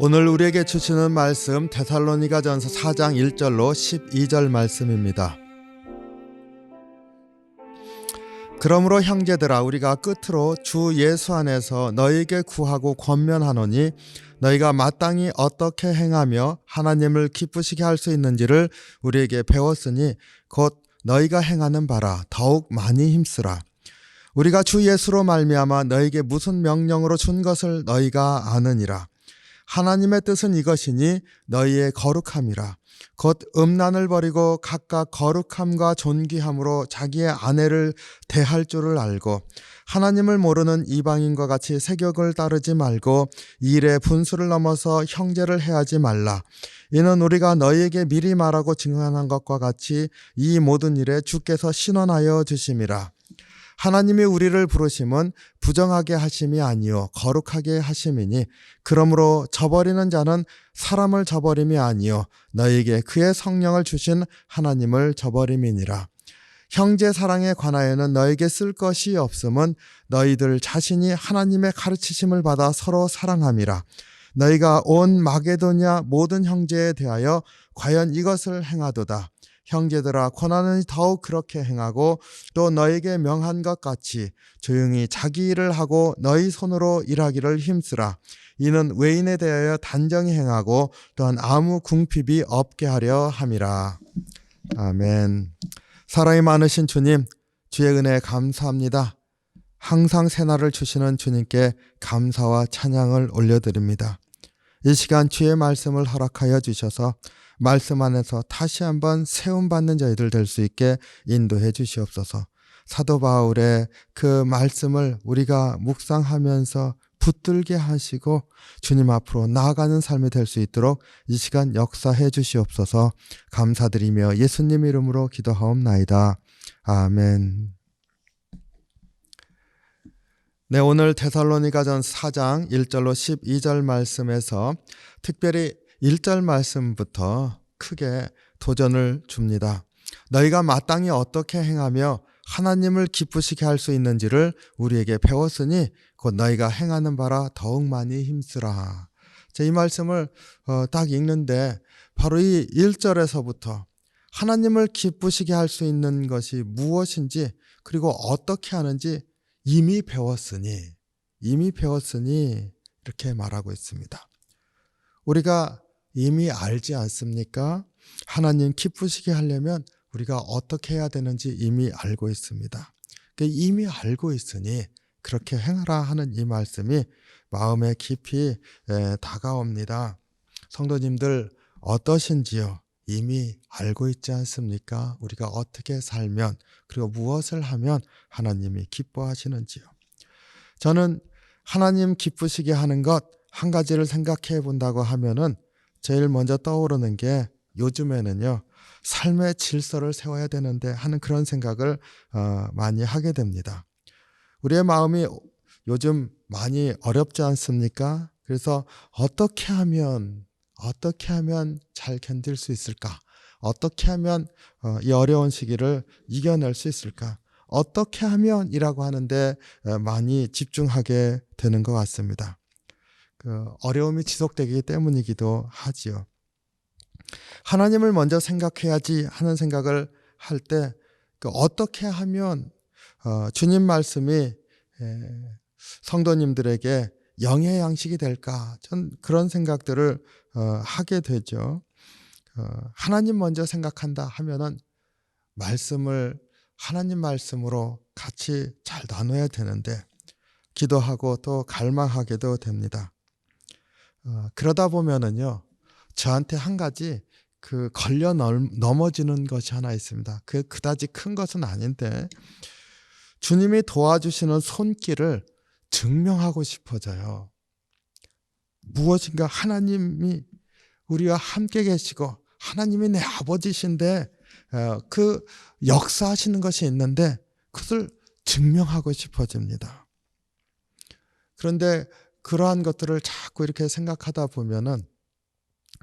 오늘 우리에게 주시는 말씀 데살로니가전서 4장 1절로 12절 말씀입니다. 그러므로 형제들아 우리가 끝으로 주 예수 안에서 너희에게 구하고 권면하노니 너희가 마땅히 어떻게 행하며 하나님을 기쁘시게 할 수 있는지를 우리에게 배웠으니 곧 너희가 행하는 바라. 더욱 많이 힘쓰라. 우리가 주 예수로 말미암아 너희에게 무슨 명령으로 준 것을 너희가 아느니라 하나님의 뜻은 이것이니 너희의 거룩함이라 곧 음란을 버리고 각각 거룩함과 존귀함으로 자기의 아내를 대할 줄을 알고 하나님을 모르는 이방인과 같이 세격을 따르지 말고 일의 분수를 넘어서 형제를 해하지 말라. 이는 우리가 너희에게 미리 말하고 증언한 것과 같이 이 모든 일에 주께서 신원하여 주심이라. 하나님이 우리를 부르심은 부정하게 하심이 아니요 거룩하게 하심이니 그러므로 저버리는 자는 사람을 저버림이 아니요 너희에게 그의 성령을 주신 하나님을 저버림이니라. 형제 사랑에 관하여는 너에게 쓸 것이 없음은 너희들 자신이 하나님의 가르치심을 받아 서로 사랑함이라. 너희가 온 마게도냐 모든 형제에 대하여 과연 이것을 행하도다 형제들아 권하는 더욱 그렇게 행하고 또 너에게 명한 것 같이 조용히 자기 일을 하고 너희 손으로 일하기를 힘쓰라. 이는 외인에 대하여 단정히 행하고 또한 아무 궁핍이 없게 하려 함이라. 아멘. 사랑이 많으신 주님 주의 은혜 감사합니다. 항상 새날을 주시는 주님께 감사와 찬양을 올려드립니다. 이 시간 주의 말씀을 허락하여 주셔서 말씀 안에서 다시 한번 세움받는 저희들 될 수 있게 인도해 주시옵소서. 사도 바울의 그 말씀을 우리가 묵상하면서 붙들게 하시고 주님 앞으로 나아가는 삶이 될 수 있도록 이 시간 역사해 주시옵소서 감사드리며 예수님 이름으로 기도하옵나이다. 아멘. 네, 오늘 데살로니가전 4장 1절로 12절 말씀에서 특별히 1절 말씀부터 크게 도전을 줍니다. 너희가 마땅히 어떻게 행하며 하나님을 기쁘시게 할 수 있는지를 우리에게 배웠으니 곧 너희가 행하는 바라 더욱 많이 힘쓰라. 자, 이 말씀을 어, 딱 읽는데 바로 이 1절에서부터 하나님을 기쁘시게 할 수 있는 것이 무엇인지 그리고 어떻게 하는지 이미 배웠으니 이미 배웠으니 이렇게 말하고 있습니다. 우리가 이미 알지 않습니까? 하나님 기쁘시게 하려면 우리가 어떻게 해야 되는지 이미 알고 있습니다. 이미 알고 있으니 그렇게 행하라 하는 이 말씀이 마음에 깊이 다가옵니다. 성도님들 어떠신지요? 이미 알고 있지 않습니까? 우리가 어떻게 살면 그리고 무엇을 하면 하나님이 기뻐하시는지요. 저는 하나님 기쁘시게 하는 것 한 가지를 생각해 본다고 하면은 제일 먼저 떠오르는 게 요즘에는요 삶의 질서를 세워야 되는데 하는 그런 생각을 어, 많이 하게 됩니다. 우리의 마음이 요즘 많이 어렵지 않습니까? 그래서 어떻게 하면 어떻게 하면 잘 견딜 수 있을까? 어떻게 하면 어, 이 어려운 시기를 이겨낼 수 있을까? 어떻게 하면이라고 하는데 어, 많이 집중하게 되는 것 같습니다. 그 어려움이 지속되기 때문이기도 하지요. 하나님을 먼저 생각해야지 하는 생각을 할때 그 어떻게 하면 어, 주님 말씀이 성도님들에게 영의 양식이 될까? 전 그런 생각들을 어, 하게 되죠. 어, 하나님 먼저 생각한다 하면은 말씀을 하나님 말씀으로 같이 잘 나눠야 되는데 기도하고 또 갈망하게도 됩니다. 어, 그러다 보면은요, 저한테 한 가지 그 걸려 넘어지는 것이 하나 있습니다. 그 그다지 큰 것은 아닌데 주님이 도와주시는 손길을 증명하고 싶어져요. 무엇인가 하나님이 우리와 함께 계시고 하나님이 내 아버지신데 어, 그 역사하시는 것이 있는데 그것을 증명하고 싶어집니다. 그런데 그러한 것들을 자꾸 이렇게 생각하다 보면은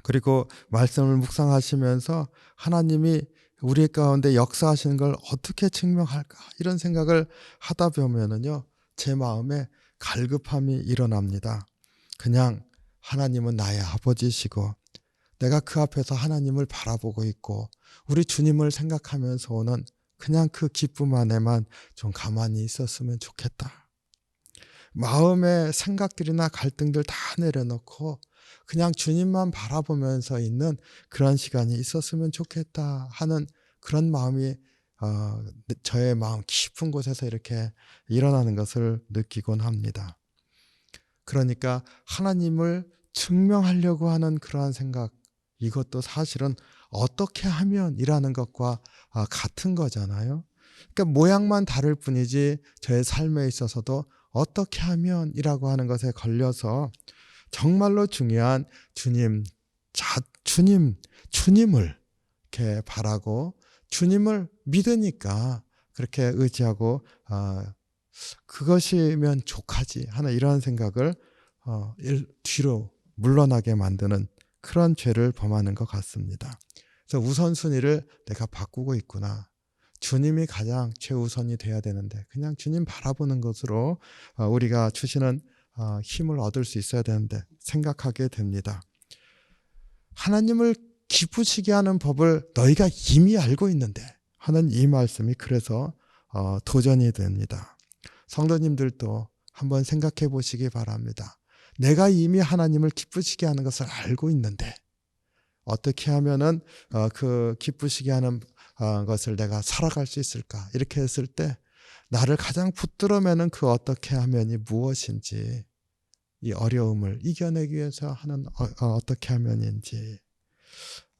그리고 말씀을 묵상하시면서 하나님이 우리 가운데 역사하시는 걸 어떻게 증명할까 이런 생각을 하다 보면은요 제 마음에 갈급함이 일어납니다. 그냥 하나님은 나의 아버지시고 내가 그 앞에서 하나님을 바라보고 있고 우리 주님을 생각하면서 오는 그냥 그 기쁨 안에만 좀 가만히 있었으면 좋겠다. 마음의 생각들이나 갈등들 다 내려놓고 그냥 주님만 바라보면서 있는 그런 시간이 있었으면 좋겠다 하는 그런 마음이 어, 저의 마음 깊은 곳에서 이렇게 일어나는 것을 느끼곤 합니다. 그러니까 하나님을 증명하려고 하는 그러한 생각 이것도 사실은 어떻게 하면이라는 것과 아, 같은 거잖아요. 그러니까 모양만 다를 뿐이지 저의 삶에 있어서도 어떻게 하면이라고 하는 것에 걸려서 정말로 중요한 주님, 자, 주님, 주님을 이렇게 바라고 주님을 믿으니까 그렇게 의지하고 아, 그것이면 족하지 하는 이러한 생각을 어, 일, 뒤로 물러나게 만드는 그런 죄를 범하는 것 같습니다. 그래서 우선순위를 내가 바꾸고 있구나. 주님이 가장 최우선이 돼야 되는데 그냥 주님 바라보는 것으로 어, 우리가 주시는 어, 힘을 얻을 수 있어야 되는데 생각하게 됩니다. 하나님을 기쁘시게 하는 법을 너희가 이미 알고 있는데 하는 이 말씀이 그래서 어, 도전이 됩니다. 성도님들도 한번 생각해 보시기 바랍니다. 내가 이미 하나님을 기쁘시게 하는 것을 알고 있는데 어떻게 하면은 어, 그 기쁘시게 하는 어, 것을 내가 살아갈 수 있을까? 이렇게 했을 때 나를 가장 붙들어매는 그 어떻게 하면이 무엇인지 이 어려움을 이겨내기 위해서 하는 어, 떻게 하면인지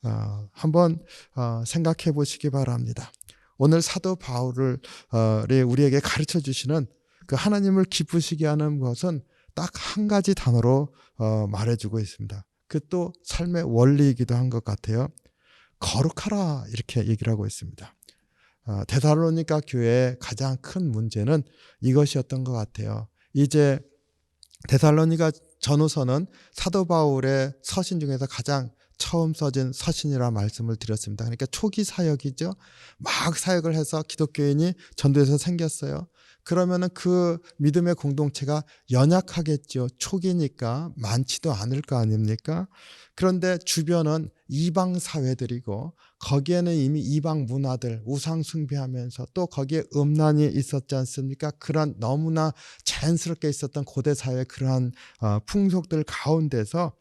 어, 한번 어, 생각해 보시기 바랍니다. 오늘 사도 바울을 어, 우리에게 가르쳐 주시는 그 하나님을 기쁘시게 하는 것은 딱 한 가지 단어로 어, 말해주고 있습니다. 그 또 삶의 원리이기도 한 것 같아요. 거룩하라 이렇게 얘기를 하고 있습니다. 어, 데살로니가 교회의 가장 큰 문제는 이것이었던 것 같아요. 이제 데살로니가 전후서는 사도 바울의 서신 중에서 가장 처음 써진 서신이라 말씀을 드렸습니다. 그러니까 초기 사역이죠. 막 사역을 해서 기독교인이 전도에서 생겼어요. 그러면은 그 믿음의 공동체가 연약하겠죠. 초기니까 많지도 않을 거 아닙니까? 그런데 주변은 이방 사회들이고 거기에는 이미 이방 문화들 우상 숭배하면서 또 거기에 음란이 있었지 않습니까? 그런 너무나 자연스럽게 있었던 고대 사회 그러한 어, 풍속들 가운데서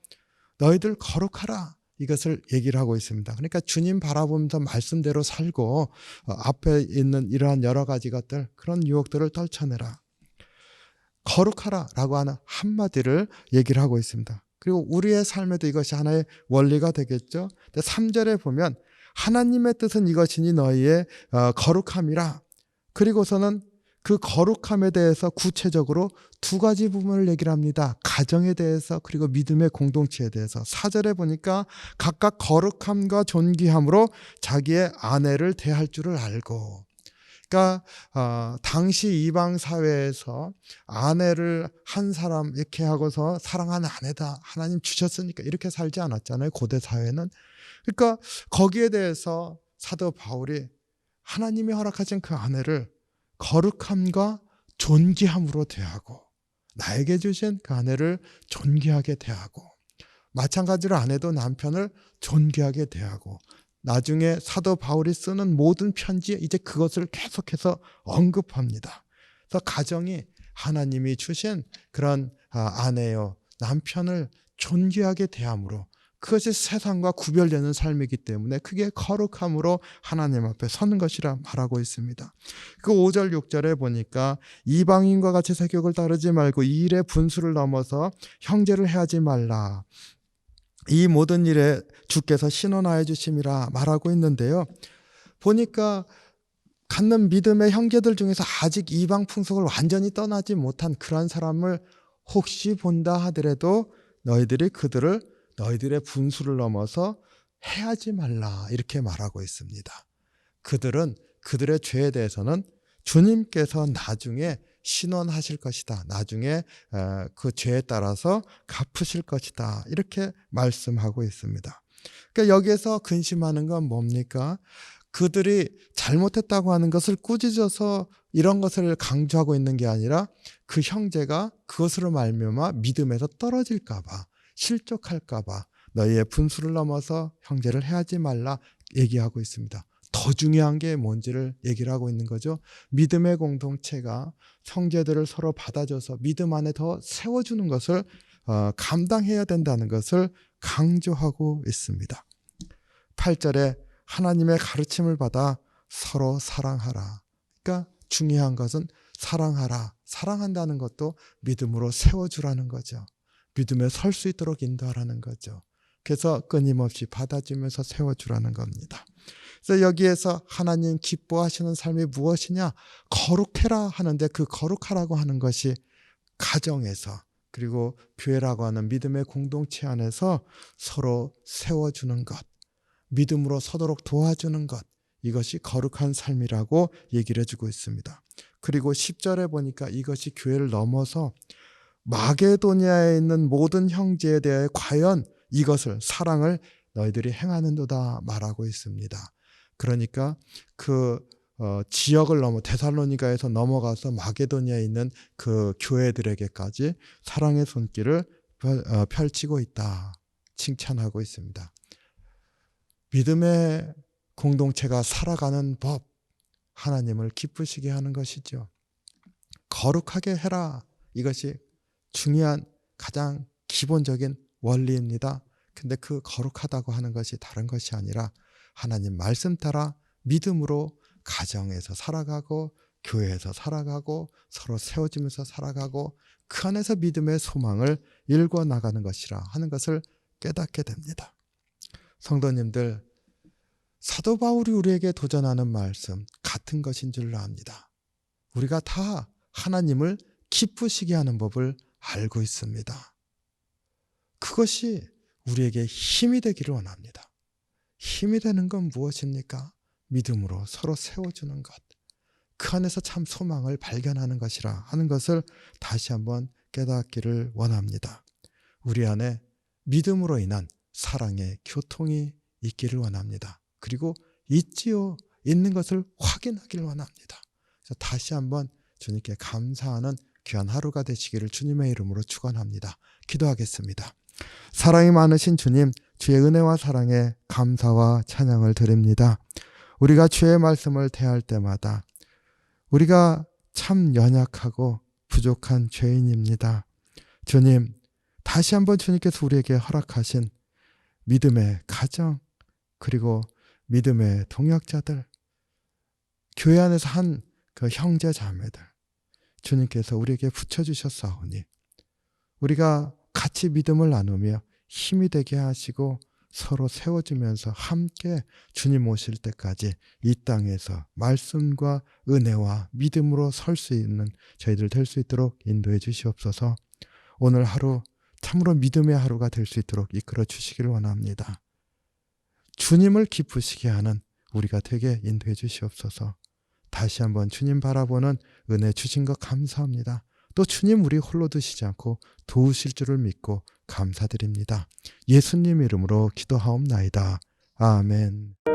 너희들 거룩하라. 이것을 얘기를 하고 있습니다. 그러니까 주님 바라보면서 말씀대로 살고 어, 앞에 있는 이러한 여러 가지 것들 그런 유혹들을 떨쳐내라. 거룩하라라고 하는 한마디를 얘기를 하고 있습니다. 그리고 우리의 삶에도 이것이 하나의 원리가 되겠죠. 3절에 보면 하나님의 뜻은 이것이니 너희의 어, 거룩함이라. 그리고서는 그 거룩함에 대해서 구체적으로 두 가지 부분을 얘기를 합니다. 가정에 대해서 그리고 믿음의 공동체에 대해서. 사절에 보니까 각각 거룩함과 존귀함으로 자기의 아내를 대할 줄을 알고. 그러니까 어, 당시 이방 사회에서 아내를 한 사람 이렇게 하고서 사랑하는 아내다 하나님 주셨으니까 이렇게 살지 않았잖아요 고대 사회는. 그러니까 거기에 대해서 사도 바울이 하나님이 허락하신 그 아내를 거룩함과 존귀함으로 대하고 나에게 주신 그 아내를 존귀하게 대하고 마찬가지로 아내도 남편을 존귀하게 대하고 나중에 사도 바울이 쓰는 모든 편지에 이제 그것을 계속해서 언급합니다. 그래서 가정이 하나님이 주신 그런 아, 아내요 남편을 존귀하게 대함으로 그것이 세상과 구별되는 삶이기 때문에 그게 거룩함으로 하나님 앞에 서는 것이라 말하고 있습니다. 그 5절 6절에 보니까 이방인과 같이 세격을 따르지 말고 이 일의 분수를 넘어서 형제를 해하지 말라. 이 모든 일에 주께서 신원하여 주심이라 말하고 있는데요. 보니까 갖는 믿음의 형제들 중에서 아직 이방 풍속을 완전히 떠나지 못한 그러한 사람을 혹시 본다 하더라도 너희들이 그들을 너희들의 분수를 넘어서 해하지 말라 이렇게 말하고 있습니다. 그들은 그들의 죄에 대해서는 주님께서 나중에 신원하실 것이다. 나중에 어, 그 죄에 따라서 갚으실 것이다. 이렇게 말씀하고 있습니다. 그러니까 여기에서 근심하는 건 뭡니까? 그들이 잘못했다고 하는 것을 꾸짖어서 이런 것을 강조하고 있는 게 아니라 그 형제가 그것으로 말미암아 믿음에서 떨어질까 봐 실족할까봐 너희의 분수를 넘어서 형제를 해하지 말라 얘기하고 있습니다. 더 중요한 게 뭔지를 얘기를 하고 있는 거죠. 믿음의 공동체가 형제들을 서로 받아줘서 믿음 안에 더 세워주는 것을 어, 감당해야 된다는 것을 강조하고 있습니다. 8절에 하나님의 가르침을 받아 서로 사랑하라. 그러니까 중요한 것은 사랑하라. 사랑한다는 것도 믿음으로 세워주라는 거죠. 믿음에 설 수 있도록 인도하라는 거죠. 그래서 끊임없이 받아주면서 세워주라는 겁니다. 그래서 여기에서 하나님 기뻐하시는 삶이 무엇이냐? 거룩해라 하는데 그 거룩하라고 하는 것이 가정에서 그리고 교회라고 하는 믿음의 공동체 안에서 서로 세워주는 것, 믿음으로 서도록 도와주는 것, 이것이 거룩한 삶이라고 얘기를 해주고 있습니다. 그리고 10절에 보니까 이것이 교회를 넘어서 마게도니아에 있는 모든 형제에 대해 과연 이것을 사랑을 너희들이 행하는도다 말하고 있습니다. 그러니까 그 어, 지역을 넘어 데살로니가에서 넘어가서 마게도니아에 있는 그 교회들에게까지 사랑의 손길을 펼- 어, 펼치고 있다 칭찬하고 있습니다. 믿음의 공동체가 살아가는 법 하나님을 기쁘시게 하는 것이죠. 거룩하게 해라 이것이 중요한 가장 기본적인 원리입니다. 근데 그 거룩하다고 하는 것이 다른 것이 아니라 하나님 말씀 따라 믿음으로 가정에서 살아가고 교회에서 살아가고 서로 세워지면서 살아가고 그 안에서 믿음의 소망을 일궈 나가는 것이라 하는 것을 깨닫게 됩니다. 성도님들 사도 바울이 우리에게 도전하는 말씀 같은 것인 줄로 압니다. 우리가 다 하나님을 기쁘시게 하는 법을 알고 있습니다. 그것이 우리에게 힘이 되기를 원합니다. 힘이 되는 건 무엇입니까? 믿음으로 서로 세워주는 것. 그 안에서 참 소망을 발견하는 것이라 하는 것을 다시 한번 깨닫기를 원합니다. 우리 안에 믿음으로 인한 사랑의 교통이 있기를 원합니다. 그리고 있지요. 있는 것을 확인하기를 원합니다. 그래서 다시 한번 주님께 감사하는 귀한 하루가 되시기를 주님의 이름으로 축원합니다. 기도하겠습니다. 사랑이 많으신 주님, 주의 은혜와 사랑에 감사와 찬양을 드립니다. 우리가 주의 말씀을 대할 때마다 우리가 참 연약하고 부족한 죄인입니다. 주님, 다시 한번 주님께서 우리에게 허락하신 믿음의 가정, 그리고 믿음의 동역자들, 교회 안에서 한 그 형제 자매들, 주님께서 우리에게 붙여주셨사오니, 우리가 같이 믿음을 나누며 힘이 되게 하시고 서로 세워주면서 함께 주님 오실 때까지 이 땅에서 말씀과 은혜와 믿음으로 설 수 있는 저희들 될 수 있도록 인도해 주시옵소서. 오늘 하루 참으로 믿음의 하루가 될 수 있도록 이끌어 주시기를 원합니다. 주님을 기쁘시게 하는 우리가 되게 인도해 주시옵소서. 다시 한번 주님 바라보는 은혜 주신 것 감사합니다. 또 주님 우리 홀로 두시지 않고 도우실 줄을 믿고 감사드립니다. 예수님 이름으로 기도하옵나이다. 아멘.